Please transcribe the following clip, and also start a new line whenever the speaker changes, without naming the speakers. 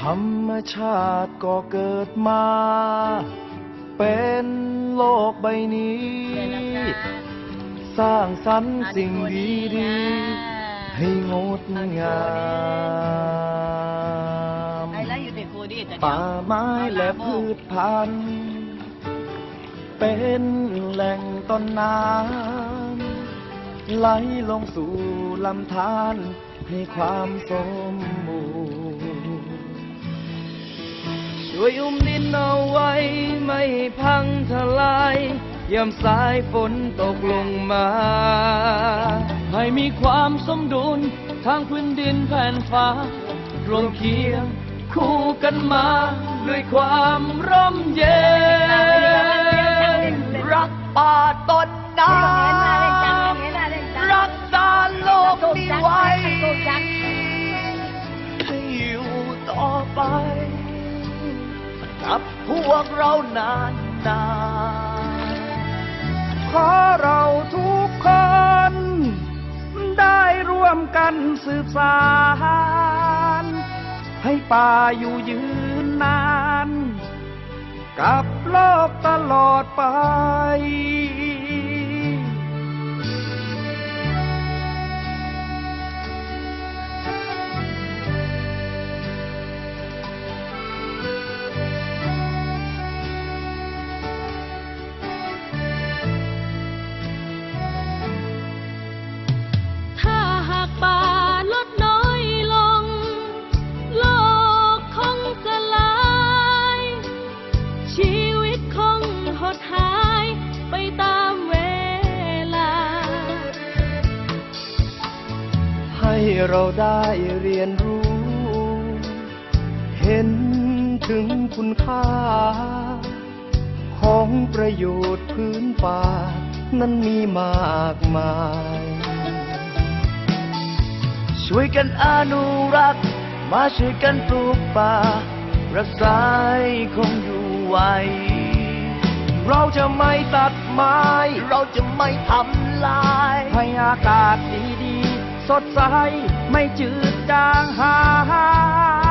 ธรรมชาติก็เกิดมา เป็นโลกใบนี้ สร้างสรรค์สิ่งดีๆให้งดงาม
ไอ้แล้วอยู่ในครูดิแต่เดี๋ยว
ป่าไม้และพืชพันธุ์ เป็นแหล่งต้นน้ำไหลลงสู่ลำธารให้ความสมบูรณ์ ช่วยอุ้มดินเอาไว้ ไม่พังทลายยามสายฝนตกลงมา ให้มีความสมดุลทางพื้นดินแผ่นฟ้ารวมเคียงคู่กันมา ด้วยความร่มเย็น รักป่าต้นน้ำรักษาโลกนี้ไว้ให้อยู่ต่อไป กับพวกเรานานนานขอเราทุกคน ได้ร่วมกันสืบสารให้ป่าอยู่ยืนนาน กับโลกตลอดไป
หายไปตามเวลา
ให้เราได้เรียนรู้ เห็นถึงคุณค่า ของประโยชน์พื้นป่า นั้นมีมากมาย ช่วยกันอนุรักษ์ มาช่วยกันปลูกป่า รักษาคงอยู่ไว้ เราจะไม่ตัดไม้ เราจะไม่ทำลายให้อากาศดีๆ สดใส ไม่จืดจางหาย